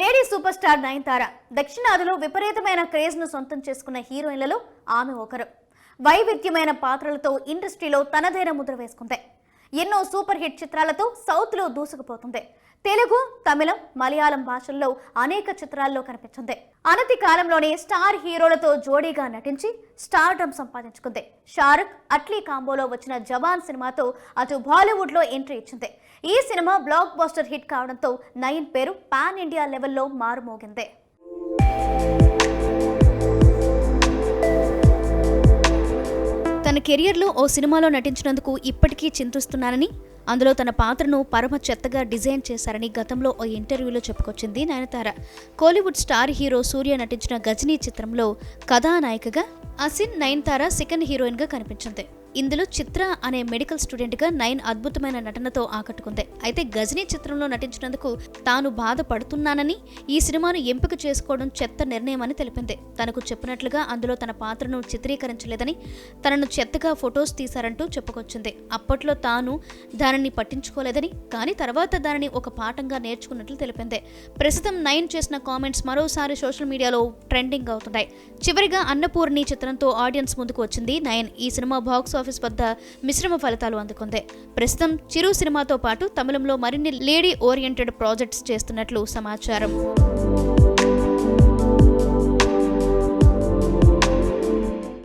Lady super star Nayanthara దక్షిణాదిలో విపరీతమైన క్రేజ్ను సొంతం చేసుకున్న హీరోయిన్లలో ఆమె ఒకరు. వైవిధ్యమైన పాత్రలతో ఇండస్ట్రీలో తనదైన ముద్ర వేసుకుంది. ఎన్నో సూపర్ హిట్ చిత్రాలతో సౌత్లో దూసుకుపోతుంది. తెలుగు తమిళం మలయాళం భాషల్లో అనేక చిత్రాల్లో కనిపించింది. అనతి కాలంలోనే స్టార్ హీరోలతో జోడీగా నటించి స్టార్డమ్ సంపాదించుకుంది. షారుఖ్ అట్లీ కాంబోలో వచ్చిన జవాన్ సినిమాతో అటు బాలీవుడ్లో ఎంట్రీ ఇచ్చింది. ఈ సినిమా బ్లాక్ బాస్టర్ హిట్ కావడంతో నయన్ పేరు పాన్ ఇండియా లెవెల్లో మారుమోగింది. తన కెరియర్లో ఓ సినిమాలో నటించినందుకు ఇప్పటికీ చింతిస్తున్నానని అందులో తన పాత్రను పరమ చెత్తగా డిజైన్ చేశారని గతంలో ఓ ఇంటర్వ్యూలో చెప్పుకొచ్చింది నయనతార. కోలీవుడ్ స్టార్ హీరో సూర్య నటించిన గజనీ చిత్రంలో కథానాయికగా అసిన్ నయనతార సెకండ్ హీరోయిన్గా కనిపించింది. ఇందులో చిత్ర అనే మెడికల్ స్టూడెంట్గా నయన్ అద్భుతమైన నటనతో ఆకట్టుకుంది. అయితే గజనీ చిత్రంలో నటించినందుకు తాను బాధపడుతున్నానని ఈ సినిమాను ఎంపిక చేసుకోవడం చెత్త నిర్ణయమని తెలిపింది. తనకు చెప్పినట్లుగా అందులో తన పాత్రను చిత్రీకరించలేదని తనను చెత్తగా ఫొటోస్ తీశారంటూ చెప్పుకొచ్చింది. అప్పట్లో తాను దానిని పట్టించుకోలేదని కానీ తర్వాత దానిని ఒక పాఠంగా నేర్చుకున్నట్లు తెలిపింది. ప్రస్తుతం నయన్ చేసిన కామెంట్స్ మరోసారి సోషల్ మీడియాలో ట్రెండింగ్ అవుతున్నాయి. చివరిగా అన్నపూర్ణి చిత్రంతో ఆడియన్స్ ముందుకు వచ్చింది నయన్ ఈ సినిమా బాక్స్ ఆఫీస్ వద్ద మిశ్రమ ఫలితాలు అందుకుంది. ప్రస్తుతం చిరు సినిమాతో పాటు తమిళంలో మరిన్ని లేడీ ఓరియంటెడ్ ప్రాజెక్ట్స్ చేస్తున్నట్లు సమాచారం.